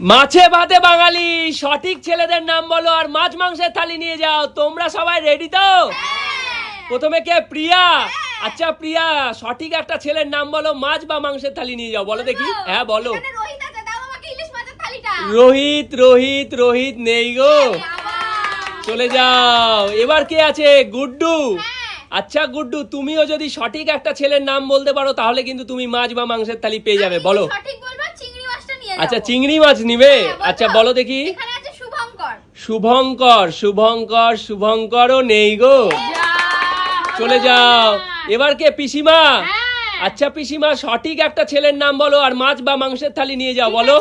মাছে ভাতে বাঙালি সঠিক ছেলেদের নাম বলো আর মাছ মাংসের থালি নিয়ে যাও। তোমরা সবাই রেডি তো? প্রথমে কে? প্রিয়া। আচ্ছা প্রিয়া সঠিক একটা ছেলের নাম বলো মাছ বা মাংসের থালি নিয়ে যাও। বলো দেখি। হ্যাঁ বলো। রোহিত রোহিত রোহিত নেই গো। চলে যাও। এবার কে আছে? গুড্ডু। হ্যাঁ। আচ্ছা গুড্ডু তুমিও যদি সঠিক একটা ছেলের নাম বলতে পারো তাহলে কিন্তু তুমি মাছ বা মাংসের থালি পেয়ে যাবে। বলো। সঠিক বলব চিংড়ি মাছটা নিয়ে আচ্ছা চিংড়ি মাছ নিবে? হ্যাঁ, আচ্ছা বলো দেখি। শুভঙ্কর। শুভঙ্কর শুভঙ্কর শুভঙ্করও নেই গো। চলে যাও। এবার কে পিসিমা? হ্যাঁ। আচ্ছা পিসিমা সঠিক একটা ছেলের নাম বলো আর মাছ বা মাংসের থালি নিয়ে যাও বলো।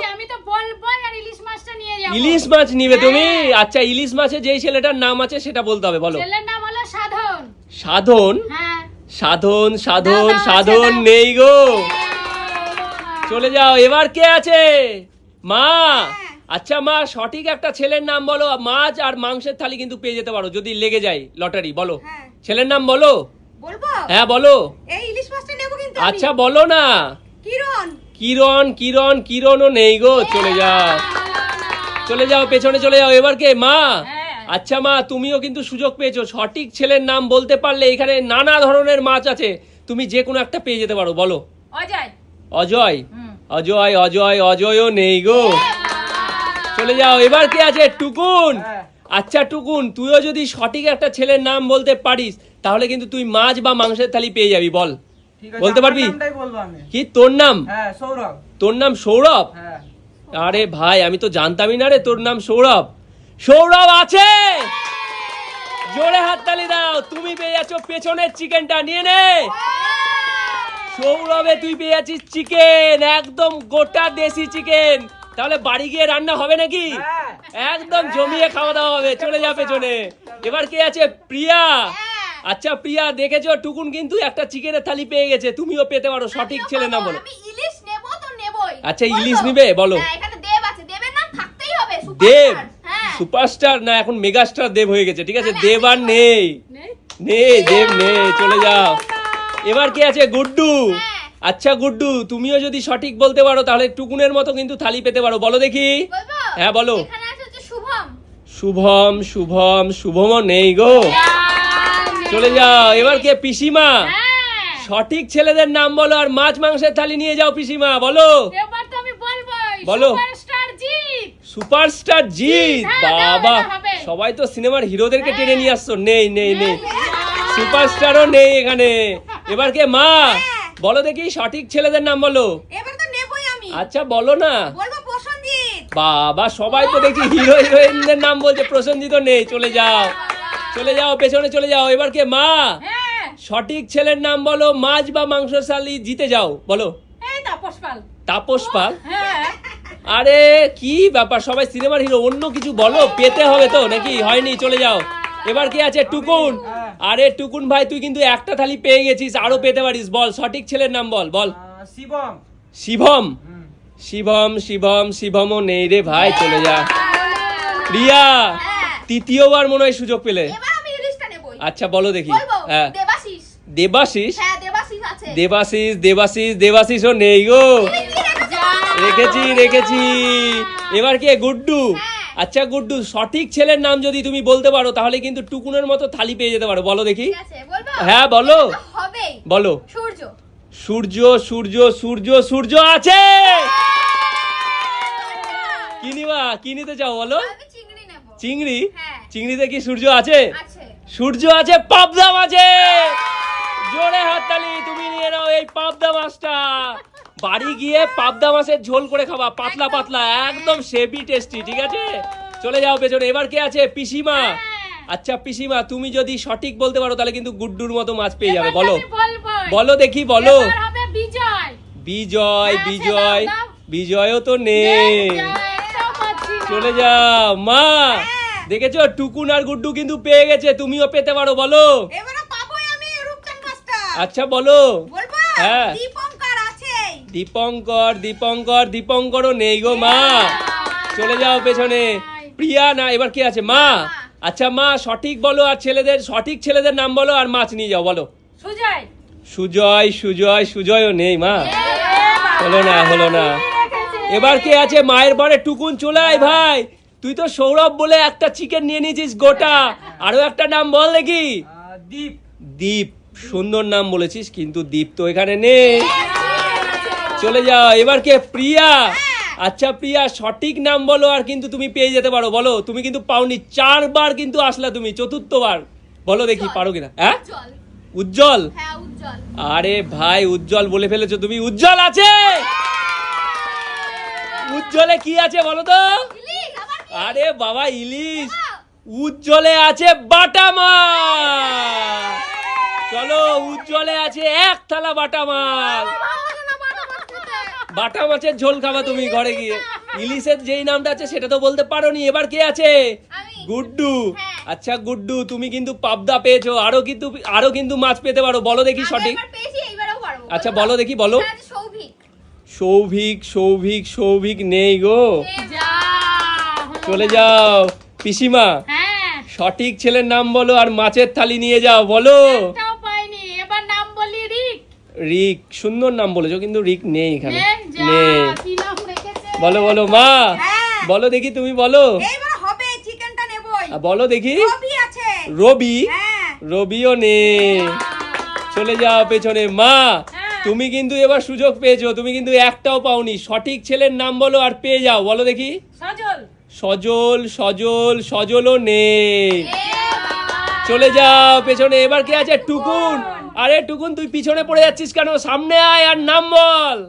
ইলিশ মাছটা নিয়ে যাব। ইলিশ মাছ নিবে তুমি? হ্যাঁ। আচ্ছা ইলিশ মাছে যেই ছেলেটার নাম আছে সেটা বলতে হবে বলো। সাধন। সাধন? সাধন সাধন সাধন নেই গো। চলে যাও এবার কে আছে? মা! আচ্ছা মা সঠিক একটা ছেলের নাম বলো মাছ আর মাংসের থালি কিন্তু পেয়ে যেতে পারো যদি লেগে যায় লটারি বলো। হ্যাঁ। ছেলের নাম বলো? হ্যাঁ বলো। এই ইলিশ মাছটা নেব কিন্তু আচ্ছা বলো না। কিরণ। কিরণ কিরণ কিরণও নেই গো চলে যাও। চলে যাও পেছনে চলে যাও এবার কে? মা! হ্যাঁ। আচ্ছা মা তুমিও কিন্তু সুযোগ পেয়েছ সঠিক ছেলের নাম বলতে পারলে এখানে নানা ধরনের মাছ আছে তুমি যে কোনো একটা পেয়ে যেতে পারো বলো। অজয় অজয়। অজয় অজয় অজয়ও নেই গো। চলে যাও এবার কে আছে? টুকুন। আচ্ছা টুকুন তুইও যদি সঠিক একটা ছেলের নাম বলতে পারিস তাহলে কিন্তু তুই মাছ বা মাংসের থালি পেয়ে যাবি বল। বলতে পারবি? কি তোর নাম? হ্যাঁ সৌরভ। তোর নাম সৌরভ? হ্যাঁ। আরে ভাই আমি তো জানতামই না রে তোর নাম সৌরভ। সৌরভ আছে! জোরে হাততালি দাও তুমি পেয়ে যাচ্ছ পেছনের চিকেনটা নিয়ে নে। সৌরভে তুই পেয়ে যাচ্ছিস চিকেন একদম গোটা দেশি চিকেন তাহলে বাড়ি গিয়ে রান্না হবে নাকি? হ্যাঁ। একদম জমিয়ে খাওয়া দাওয়া হবে চলে যা পেছনে। এবার কে আছে? প্রিয়া। আচ্ছা প্রিয়া দেখেছ? টুকুন কিন্তু একটা চিকেনের থালি পেয়ে গেছে। তুমিও পেতে পারো সঠিক ছেলে নাম বলো আমি ইলিশ নেব তো নেবই। আচ্ছা, ইলিশ নিবে? বলো। হ্যাঁ, দেব। হ্যাঁ। সুপারস্টার? না এখন মেগাস্টার দেব হয়ে গেছে ঠিক আছে? দেব আর নেই। নেই। দেব নেই চলে যাও। এবার কি আছে? গুড্ডু। হ্যাঁ। আচ্ছা গুড্ডু তুমিও যদি সঠিক বলতে পারো তাহলে টুকুনের মতো কিন্তু থালি পেতে পারো। বলো দেখি। হ্যাঁ, বলো। শুভম। শুভম শুভম শুভমও নেই গো। চলে যাও। এবার কে? পিসিমা। হ্যাঁ। সঠিক ছেলেদের নাম বলো আর মাছ মাংসের থালি নিয়ে যাও পিসিমা বলো। বলো। সুপারস্টার জিৎ। হ্যাঁ, বাবা। সবাই তো সিনেমার হিরোদেরকে টেনে। নিয়ে আসছো। নেই নেই নেই। সুপারস্টারও নেই এখানে। এবার কে মা? বলো দেখি সঠিক ছেলেদের নাম বলো। এবার তো নেবই আমি। আচ্ছা বলো না। বলব বাবা সবাই তো দেখি হিরো হিরোইনদের নাম বলছে প্রসেনজিৎ নেই চলে যাও। চলে যাও পেছনে চলে যাও। এবার কে মা? হ্যাঁ। সঠিক ছেলের নাম বলো মাছ বা মাংস সালি জিতে যাও বলো। তাপস পাল। তাপস পাল? হ্যাঁ। আরে কি ব্যাপার? সবাই সিনেমার হিরো অন্য কিছু বলো পেতে হবে তো নাকি? হয়নি চলে যাও। এবার কি আছে? টুকুন। আরে টুকুন ভাই তুই কিন্তু একটা থালি পেয়ে গেছিস আরও পেতে পারিস। বল সঠিক ছেলের নাম বল বল। শিবম। শিবম? শিবম শিবম শিবমও নেই রে ভাই চলে যা। প্রিয়া তৃতীয়বার মনে হয় সুযোগ পেলে। আচ্ছা বলো দেখি। হ্যাঁ। দেবাশিস। দেবাশিস? হ্যাঁ দেবাশিস দেবাশিস দেবাশিস দেবাশিসও নেই গো। রেখেছি? রেখেছি এবার কে গুড্ডু? আচ্ছা গুড্ডু সঠিক ছেলের নাম যদি তুমি বলতে পারো তাহলে কিন্তু টুকুনের মতো থালি পেয়ে যেতে পারো। বলো দেখি। আছে হ্যাঁ, বলো। বলো। সূর্য। সূর্য সূর্য সূর্য সূর্য আছে! কি নিবা? কি নিতে চাও বলো? চিংড়ি হ্যাঁ। চিংড়িতে কি সূর্য আছে? আছে। সূর্য আছে পাবদা মাছে জোরে হাততালি তুমি নিয়ে নাও এই পাবদা মাছটা। বাড়ি গিয়ে পাবদা মাছের ঝোল করে খাবা। পাতলা পাতলা একদম সেবি টেস্টি ঠিক আছে? চলে যাও পেছনে। এবার কে আছে? পিসিমা। আচ্ছা পিসিমা তুমি যদি সঠিক বলতে পারো তাহলে কিন্তু গুড্ডুর মতো মাছ পেয়ে যাবে। বলো। বলো দেখি বলো। বিজয়। বিজয় হ্যাঁ। বিজয়ও তো নেই। চলে যাও। মা দেখেছ? টুকুন আর গুড্ডু কিন্তু পেয়ে গেছে। তুমিও পেতে পারো বলো। আচ্ছা বলো। হ্যাঁ। দীপঙ্কর দীপঙ্কর দীপঙ্কর দীপঙ্করও নেই গো মা। চলে যাও পেছনে। প্রিয়া না এবার কি আছে? মা। আচ্ছা মা সঠিক বলো আর ছেলেদের সঠিক ছেলেদের নাম বলো আর মাছ নিয়ে যাও বলো। সুজয়। সুজয় সুজয় সুজয়ও নেই মা। হলো না হলো না। এবার কে আছে? মায়ের পরে টুকুন চলে আয় ভাই। তুই তো সৌরভ বলে একটা চিকেন নিয়ে নিয়েছিস গোটা। আরও একটা নাম বল দেখি। দীপ। দীপ সুন্দর নাম বলেছিস কিন্তু দীপ তো এখানে নেই। চলে যাও। এবার কে? প্রিয়া। আচ্ছা প্রিয়া সঠিক নাম বলো আর কিন্তু তুমি পেয়ে যেতে পারো। বলো তুমি কিন্তু পাওনি। চারবার কিন্তু আসলা তুমি চতুর্থবার। বলো দেখি পারো কিনা? হ্যাঁ? উজ্জ্বল। হ্যাঁ উজ্জ্বল। আরে ভাই উজ্জ্বল বলে ফেলেছো তুমি। উজ্জ্বল আছে? উজ্জ্বলে কি আছে বলো তো? আরে বাবা ইলিশ। উজ্জ্বলে আছে বাটা মাছ চলো উজ্জ্বলে আছে এক থালা বাটা মাছ ভালো লাগে না বাটা মাছ খেতে। বাটা মাছের ঝোল খাবা তুমি ঘরে গিয়ে। ইলিশের যেই নামটা আছে সেটা তো বলতে পারো নি এবার কে আছে? গুড্ডু। হ্যাঁ। আচ্ছা গুড্ডু তুমি কিন্তু পাবদা পেয়েছ। আরও কিন্তু আরও কিন্তু মাছ পেতে পারো। বলো দেখি সঠিক। আচ্ছা বলো দেখি বলো। সৌভিক। সৌভিক সৌভিক নেই গো। চলে যাও। পিসিমা হ্যাঁ। সঠিক ছেলের নাম বলো আর মাছের থালি নিয়ে যাও বলো। রিক। সুন্দর নাম বলেছ কিন্তু রিক নেই এখানে। নেই রেখেছে বলো বলো মা। হ্যাঁ। বলো দেখি তুমি বলো। বলো দেখি। রবি হ্যাঁ। রবিও নেই চলে যাও পেছনে। মা হ্যাঁ। তুমি কিন্তু এবার সুযোগ পেয়েছ। তুমি কিন্তু একটাও পাওনি। সঠিক ছেলের নাম বলো আর পেয়ে যাও। বলো দেখি। সজল। সজল সজল সজলও নেই চলে যাও পেছনে। এবার কে আছে? টুকুন। আরে টুকুন তুই পিছনে পড়ে যাচ্ছিস কেন? সামনে আয় আর নাম বল।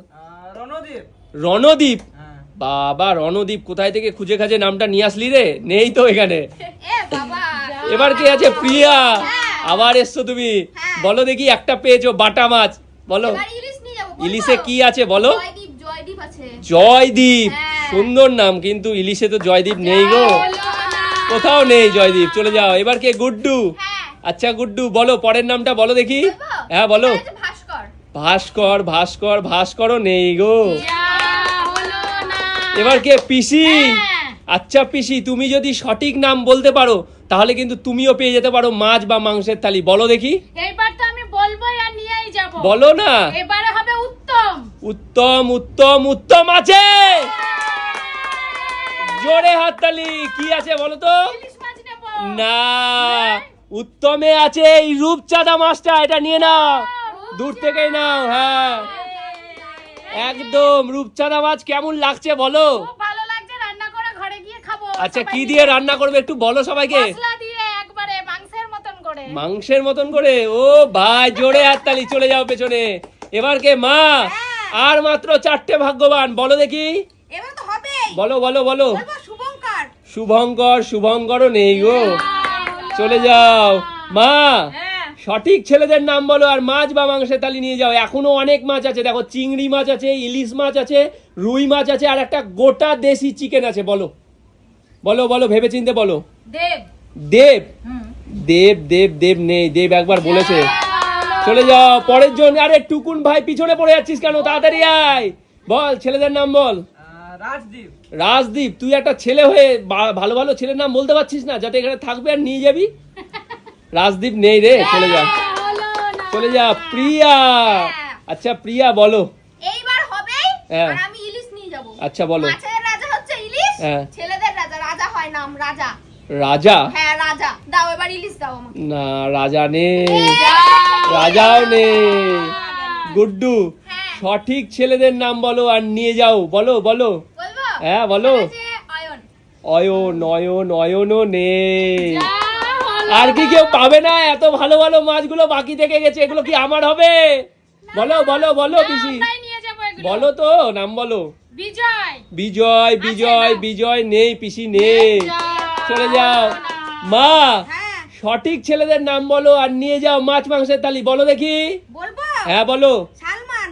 রণদীপ। হ্যাঁ। বাবা রণদীপ কোথায় থেকে খুঁজে খাজে নামটা নিয়ে আসলি রে? নেই তো এখানে। এবার কে আছে? প্রিয়া। হ্যাঁ। আবার এসছো তুমি। হ্যাঁ। বলো দেখি একটা পেয়েছ বাটা মাছ। বলো। এবার ইলিশ কি আছে বলো? জয়দীপ জয়দীপ আছে। জয়দীপ। সুন্দর নাম কিন্তু ইলিশে তো জয়দীপ নেই গো। কোথাও নেই জয়দীপ চলে যাও। এবার কে? গুড্ডু। হ্যাঁ। আচ্ছা গুড্ডু বলো পরের নামটা বলো দেখি। হ্যাঁ বলো। ভাস্কর ভাস্কর ভাস্কর ভাস্করও নেই গো। এবার কে? পিসি? হ্যাঁ। আচ্ছা পিসি তুমি যদি সঠিক নাম বলতে পারো তাহলে কিন্তু তুমিও পেয়ে যেতে পারো মাছ বা মাংসের থালি। বলো দেখি। তো আমি বলবোই আর নিয়েই যাব। বলো না। এবারে হবে উত্তম। উত্তম উত্তম উত্তম আছে। জোরে হাততালি কি আছে বলো তো? না উত্তমে আছে এই রূপচাঁদা মাছটা। এটা নিয়ে নাও। দূর থেকেই নাও হ্যাঁ। একদম রূপচাঁদা মাছ কেমন লাগছে বলো? ভালো লাগছে রান্না করে ঘরে গিয়ে খাব। আচ্ছা কি দিয়ে রান্না করবে একটু বলো সবাইকে? মশলা দিয়ে একবারে মাংসের মতন করে। মাংসের মতন করে? ও ভাই জোরে হাততালি চলে যাও পেছনে। এবার কে? মা আর মাত্র চারটে ভাগ্যবান। বলো দেখি। এবার তো হবেই। বলো বলো বলো। শুভঙ্কর। শুভঙ্কর শুভঙ্করও নেই গো চলে যাও। মা হ্যাঁ। সঠিক ছেলেদের নাম বলো আর মাছ বা মাংসের তালি নিয়ে যাও। এখনও অনেক মাছ আছে দেখো চিংড়ি মাছ আছে ইলিশ মাছ আছে রুই মাছ আছে আর একটা গোটা দেশি চিকেন আছে বলো। বলো বলো ভেবে চিনতে বলো। দেব। দেব? দেব দেব দেব নেই দেব একবার বলেছে। চলে যাও পরের জন আরে টুকুন ভাই পিছনে পড়ে যাচ্ছিস কেন? তাড়াতাড়ি আয়। বল ছেলেদের নাম বল। রাজদীপ। রাজদীপ তুই একটা ছেলে হয়ে ভালো ভালো ছেলের নাম বলতে পারছিস না? যাতে এখানে থাকবে আর নিয়ে যাবি? রাজদীপ নেই রে চলে যা। চলে যা প্রিয়া। আচ্ছা প্রিয়া বলো। এইবার হবে হ্যাঁ। আর আমি ইলিশ নিয়ে যাব। আচ্ছা বলো। মাছের রাজা হচ্ছে ইলিশ হ্যাঁ। ছেলেদের রাজা রাজা হয় নাম রাজা। রাজা? হ্যাঁ রাজা। দাও এবার ইলিশ দাও আমাকে। না রাজা নেই। রাজাও নেই। গুড্ডু হ্যাঁ। সঠিক ছেলেদের নাম বলো আর নিয়ে যাও। বলো বলো। হ্যাঁ বলো। অয়ন। অয়ন অয়ন অয়নও নেই। আর কি কেউ পাবে না? এত ভালো ভালো মাছগুলো বাকি থেকে গেছে এগুলো কি আমার হবে? বলো বলো বলো পিসি। আমরাই নিয়ে যাব এগুলো। বলো তো নাম বলো। বিজয়। বিজয় বিজয় বিজয় নেই পিসি নেই। চলে যাও। মা হ্যাঁ। সঠিক ছেলেদের নাম বলো আর নিয়ে যাও মাছ মাংসের থালি। বলো দেখি। হ্যাঁ বলো। সালমান।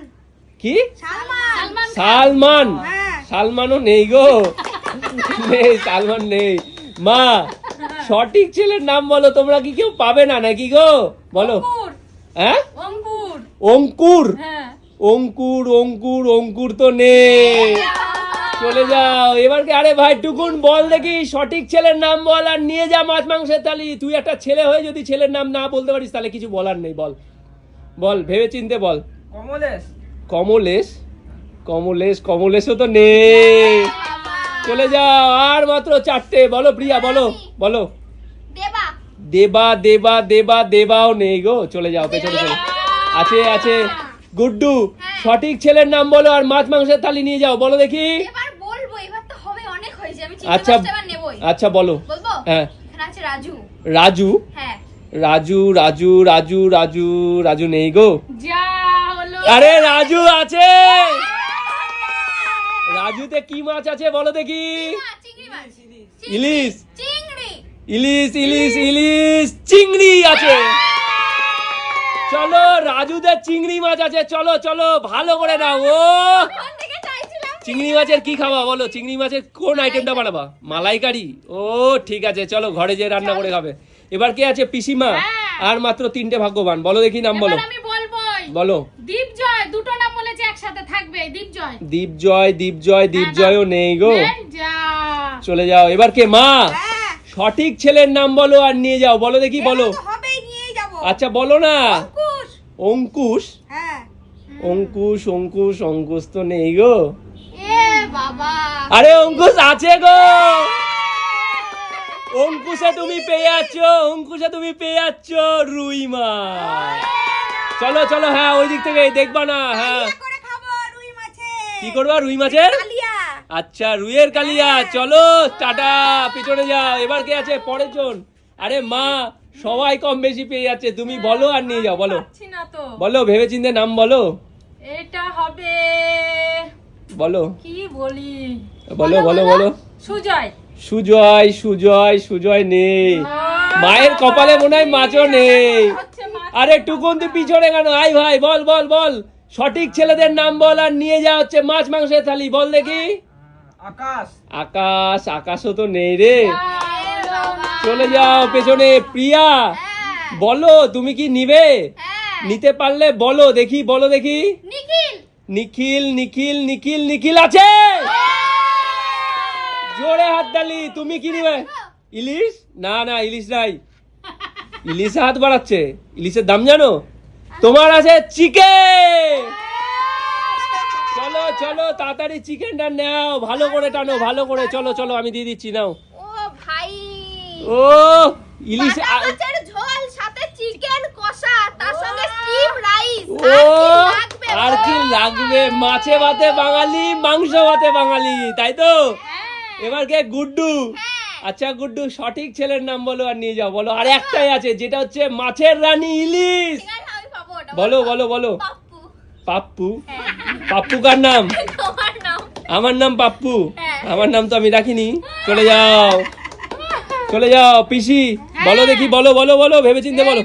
কি? সালমান। সালমান সালমান। হ্যাঁ। সালমানও নেই গো। নেই সালমান নেই। মা সঠিক ছেলের নাম বলো তোমরা কি কেউ পাবে না নাকি গো? বলো। অঙ্কুর। হ্যাঁ? অঙ্কুর। অঙ্কুর? হ্যাঁ। অঙ্কুর অঙ্কুর অঙ্কুর তো নেই। চলে যাও। এবার কি আরে ভাই টুকুন বল দেখি সঠিক ছেলের নাম বল আর নিয়ে যা মাছ মাংসের তালি তুই একটা ছেলে হয়ে যদি ছেলের নাম না বলতে পারিস তাহলে কিছু বলার নেই বল। বল ভেবে চিনতে বল। কমলেশ। কমলেশ? কমলেশ কমলেশও তো নেই। চলে যাও আর মাত্র চারটে। বলো প্রিয়া বলো বলো। দেবা। দেবা দেবা দেবা দেবাও নেই গো। চলে যাও পেছনে চলে আছে আছে। গুড্ডু সঠিক ছেলের নাম বলো আর মাছ মাংসের থালি নিয়ে যাও বলো দেখি। এবার বলব এবার তো হবে অনেক হয়েছে আমি আচ্ছা আচ্ছা বলো। হ্যাঁ। রাজু। রাজু? হ্যাঁ। রাজু রাজু রাজু রাজু রাজু নেই গো। আরে রাজু আছে! রাজুতে কি মাছ আছে বলো দেখি? ইলিশ। ইলিশ ইলিশ ইলিশ চিংড়ি আছে। চলো রাজুদের চিংড়ি মাছ আছে। চলো চলো ভালো করে নাও ও। চিংড়ি মাছের কি খাবা বলো? চিংড়ি মাছের কোন আইটেমটা বানাবা? মালাইকারি? ও ঠিক আছে চলো ঘরে যে রান্না করে খাবে। এবার কে আছে? পিসিমা। হ্যাঁ। আর মাত্র তিনটে ভাগ্যবান। বলো দেখি নাম বলো। বলো। দীপ জয় দুটো বলেছে একসাথে থাকবে দীপ জয় দীপ জয় দীপ জয় দীপ জয়ও নেই গো। চলে যাও। এবার কে? মা! হ্যাঁ। সঠিক ছেলের নাম বলো আর নিয়ে যাও। বলো দেখি বলো। আচ্ছা বলো না। অঙ্কুশ! অঙ্কুশ? হ্যাঁ। অঙ্কুশ অঙ্কুশ অঙ্কুশ তো নেই গো। আরে অঙ্কুশ আছে গো। অঙ্কুশে তুমি পেয়ে যাচ্ছ অঙ্কুশে তুমি পেয়ে যাচ্ছ রুই মাছ। চলো চলো হ্যাঁ ওই দিক থেকে দেখবা না হ্যাঁ কালিয়া করে খাব রুই মাছে কি করবা রুই মাছের? আচ্ছা রুইয়ের কালিয়া। চলো টাটা পিছনে যাও। এবার কে আছে? পরের জন আরে মা সবাই কম বেশি পেয়ে যাচ্ছে। তুমি বলো আর নিয়ে যাও বলো। বলো ভেবে চিন্তে নাম বলো। এটা হবে বলো। কি বলি? বলো বলো বলো সুজয়। সুজয় সুজয় সুজয় নেই। মায়ের কপালে মনে হয় মাছও নেই। আরে টুকুন তুই পিছনে কেন? আই ভাই বল বল বল। সঠিক ছেলেদের নাম বল আর নিয়ে যাওয়া হচ্ছে মাছ মাংসের থালি। বল দেখি। আকাশ। আকাশ আকাশও তো নেই রে। চলে যাও পেছনে প্রিয়া। হ্যাঁ। বলো তুমি কি নিবে? হ্যাঁ। নিতে পারলে বলো দেখি বলো দেখি। নিখিল। নিখিল নিখিল নিখিল আছে! জোরে হাত তালি তুমি কি নিবে? ইলিশ? না না ইলিশ নাই। ইলিশে হাত বাড়াচ্ছে। ইলিশের দাম জানো? তোমার আছে চিকেন চলো চলো তাড়াতাড়ি চিকেনটা নাও। ভালো করে টানো ভালো করে। চলো চলো আমি দিয়ে দিচ্ছি নাও। ও ভাই। ও ইলিশ মাছের ঝোল সাথে চিকেন কষা তার সঙ্গে স্টিম রাইস ও! আর কি লাগবে মাছে ভাতে বাঙালি মাংস ভাতে বাঙালি তাই তো? এবার কে? গুড্ডু। আচ্ছা গুড্ডু সঠিক ছেলের নাম বলো আর নিয়ে যাও বলো। আর একটাই আছে যেটা হচ্ছে মাছের রানী ইলিশ। বলো বলো বলো। পাপ্পু। পাপ্পু? পাপ্পু কার নাম? আমার নাম পাপ্পু। হ্যাঁ। আমার নাম তো আমি রাখিনি। চলে যাও। চলে যাও পিসি। বলো দেখি বলো বলো বলো ভেবে চিন্তে বলো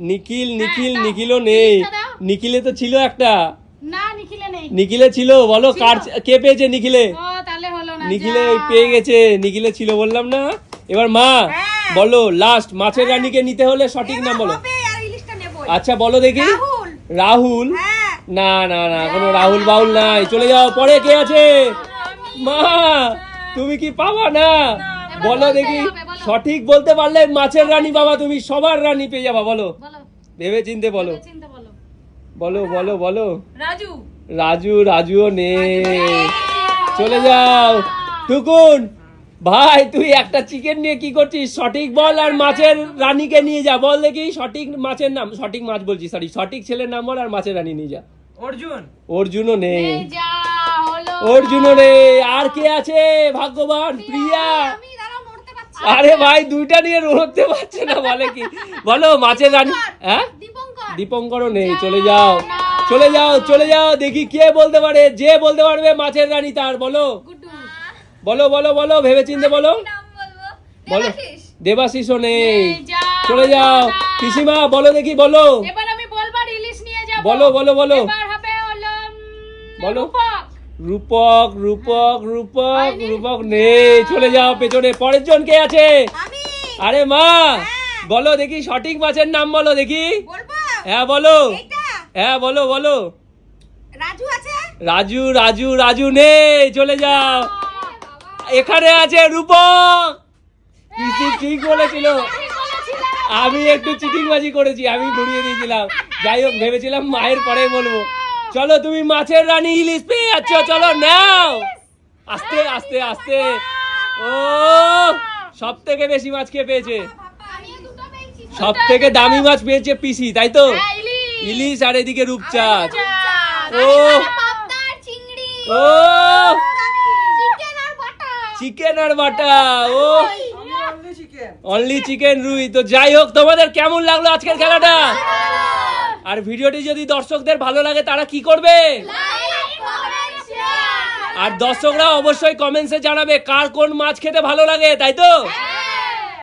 নিখিল। নিখিল নিখিলও নেই। নিখিলে তো ছিল একটা। নিখিলে ছিল বলো কার কে পেয়েছে নিখিলে? নিখিলে পেয়ে গেছে নিখিলে ছিল বললাম না। এবার মা হ্যাঁ। বলো লাস্ট মাছের রানীকে নিতে হলে সঠিক নাম বলো হবে আর ইলিশটা নেবই আচ্ছা বলো দেখি। রাহুল। হ্যাঁ। না না না কোনো রাহুল বাউল নাই। চলে যাও পরে কে আছে? মা তুমি কি পাবা? না। বলো দেখি। সঠিক বলতে পারলে মাছের রানী বাবা তুমি সবার রানী পেয়ে যাবা বলো। ভেবে চিনতে বলো। বলো। বলো বলো বলো। রাজু। রাজু রাজুও নেই। চলে যাও। টুকুন। ভাই তুই একটা চিকেন নিয়ে কি করছিস? সঠিক বল আর মাছের রানীকে নিয়ে যা। বল দেখি সঠিক মাছের নাম সঠিক মাছ বলছি সরি সঠিক ছেলের নাম বল আর মাছের রানী নিয়ে যা। অর্জুন। অর্জুনও নেই। অর্জুনও নেই। আর কে আছে? ভাগ্যবান প্রিয়া। আরে ভাই দুইটা নিয়ে রোতে পারছে না বলে কি? বলো মাছের রানী হ্যাঁ? দীপঙ্কর। দীপঙ্করও নেই চলে যাও চলে যাও চলে যাও দেখি কে বলতে পারে যে বলতে পারবে মাছের রানী তার বলো। বলো বলো বলো ভেবে চিনতে বলো বলো। দেবাশিস? নেই। চলে যাও। পিসিমা বলো দেখি বলো। এবার আমি বলবার ইলিশ নিয়ে যাব। বলো বলো বলো। এবার হবে হলো বলো। রূপক। রূপক রূপক রূপক নেই। চলে যাও পেছনে। পরের জন কে আছে? আরে মা বলো দেখি সঠিক মাছের নাম বলো দেখি। হ্যাঁ বলো। হ্যাঁ বলো বলো। রাজু আছে? রাজু রাজু রাজু নেই। চলে যাও। এখানে আছে রূপক পিসি ঠিক বলেছিল? আমি একটু চিটিংবাজি করেছি আমি ঘুরিয়ে দিয়েছিলাম। যাই হোক ভেবেছিলাম মায়ের পরে বলব। চলো তুমি মাছের রানী ইলিশ পেয়ে যাচ্ছ চলো নাও। আস্তে আস্তে আস্তে। ও সব থেকে বেশি মাছ খেয়ে পেয়েছে? সব থেকে দামি মাছ পেয়েছে পিসি তাই তো? হ্যাঁ, ইলিশ। আর এদিকে রূপচাঁদ। চাঁদ। ও। ও। চিকেন আর বাটা ও। অনলি চিকেন রুই। তো যাই হোক তোমাদের কেমন লাগল আজকের খেলাটা? আর ভিডিওটি যদি দর্শকদের ভালো লাগে তারা কি করবে? আর দর্শকরা অবশ্যই কমেন্টসে জানাবে কার কোন মাছ খেতে ভালো লাগে তাই তো? হ্যাঁ।